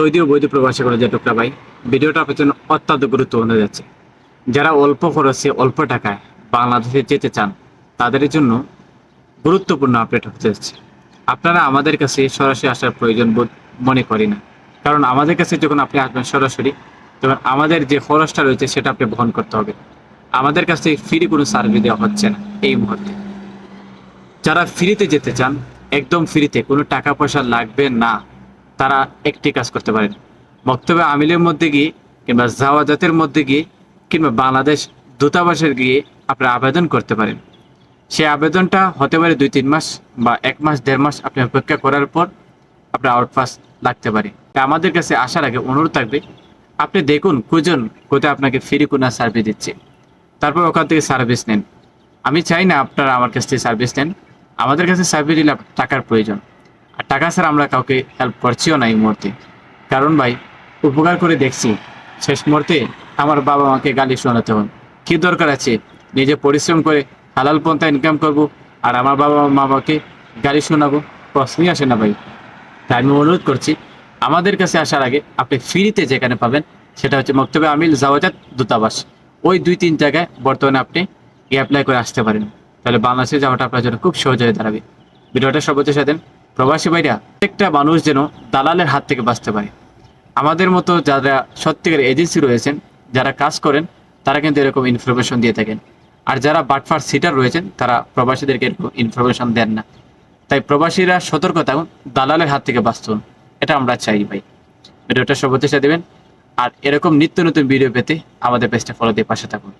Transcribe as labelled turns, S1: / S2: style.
S1: Saudi ও বৈধ প্রবাসী যে টুকরা ভাই। ভিডিওটা আপনার জন্য অত্যন্ত গুরুত্বপূর্ণ যাচ্ছে যারা অল্প খরচে, অল্প টাকায় বাংলাদেশে যেতে চান, তাদের জন্য গুরুত্বপূর্ণ আপডেট হতে যাচ্ছে। আপনারা আমাদের কাছে সরাসরি আসার প্রয়োজন বোধ মনে করি না। কারণ আমাদের কাছে যখন আপনি আসবেন সরাসরি, তখন আমাদের যে খরচটা রয়েছে সেটা আপনি বহন করতে হবে। আমাদের কাছে ফ্রি কোনো সার্ভিস দেওয়া হচ্ছে না এই মুহূর্তে। যারা ফ্রিতে যেতে চান, একদম ফ্রিতে কোনো টাকা পয়সা লাগবে না। তারা একটি কাজ করতে পারেন বক্তব্য আমিলের মধ্যে গিয়ে কিংবা জাওয়াজাতের মধ্যে গিয়ে কিংবা বাংলাদেশ দূতাবাসের গিয়ে আপনারা আবেদন করতে পারেন। সেই আবেদনটা হতে পারে দুই, তিন মাস বা এক মাস, দেড় মাস আপনি অপেক্ষা করার পর আপনার আউটপাস লাগতে পারে। আমাদের কাছে আসার আগে অনুরোধ থাকবে, আপনি দেখুন কুজন কোথায় আপনাকে ফ্রি কোনো সার্ভিস দিচ্ছে। তারপর ওখান থেকে সার্ভিস নেন। আমি চাই না আপনারা আমার কাছ থেকে সার্ভিস নেন। আমাদের কাছে সার্ভিস দিলে টাকার প্রয়োজন। টাকা ছাড়া আমরা কাউকে হেল্প করছিও না এই মুহূর্তে। কারণ ভাই, উপকার করে দেখছি, শেষ মুহূর্তে আমার বাবা মাকে গালি শোনাতে হন কি দরকার আছে? নিজে পরিশ্রম করে হালাল পন্থা ইনকাম করব আর আমার বাবা মা বাবাকে গালি শোনাবো? প্রশ্নই আসে না ভাই। তাই আমি অনুরোধ করছি, আমাদের কাছে আসার আগে আপনি ফ্রিতে যেখানে পাবেন, সেটা হচ্ছে মক্তবে আমিল জাওয়াজাত দূতাবাস। ওই দুই তিন জায়গায় বর্তমানে আপনি অ্যাপ্লাই করে আসতে পারেন। তাহলে বাংলাদেশে যাওয়াটা আপনার জন্য খুব সহজ হয়ে দাঁড়াবে। ভিডিওটা সর্বোচ্চ সাথে প্রবাসী ভাইরা, প্রত্যেকটা মানুষ যেন দালালের হাত থেকে বাঁচতে পারে। আমাদের মতো যারা সত্যিকার এজেন্সি রয়েছেন, যারা কাজ করেন, তারা কিন্তু এরকম ইনফরমেশন দিয়ে থাকেন। আর যারা বাটফার সিটার রয়েছেন, তারা প্রবাসীদেরকে এরকম ইনফরমেশন দেন না। তাই প্রবাসীরা সতর্ক থাকুন, দালালের হাত থেকে বাঁচতুন এটা আমরা চাই ভাই। ভিডিওটা সর্বোচ্চ দেবেন। আর এরকম নিত্য নতুন ভিডিও পেতে আমাদের পেজটা ফলো দিয়ে পাশে থাকুন।